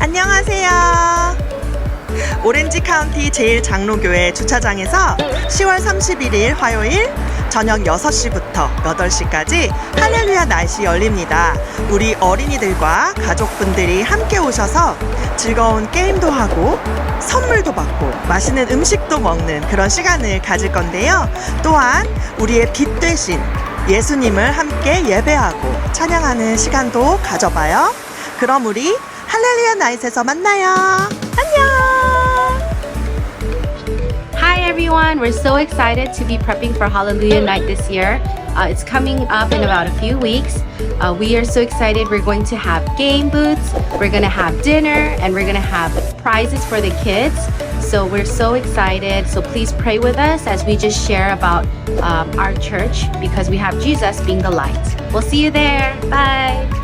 안녕하세요. 오렌지 카운티 제일 장로교회 주차장에서 10월 31일 화요일 저녁 6시부터 8시까지 할렐루야 날씨 열립니다. 우리 어린이들과 가족분들이 함께 오셔서 즐거운 게임도 하고 선물도 받고 맛있는 음식도 먹는 그런 시간을 가질 건데요. 또한 우리의 빛 되신 예수님을 함께 예배하고 찬양하는 시간도 가져봐요. 그럼 우리 할렐루야 나잇에서 만나요. 안녕! Hi everyone, we're so excited to be prepping for Hallelujah Night this year. Uh, it's coming up in about a few weeks. Uh, we are so excited. We're going to have game booths, we're going to have dinner, and we're going to have prizes for the kids. So we're so excited. So please pray with us as we just share about um, our church because we have Jesus being the light. We'll see you there. Bye.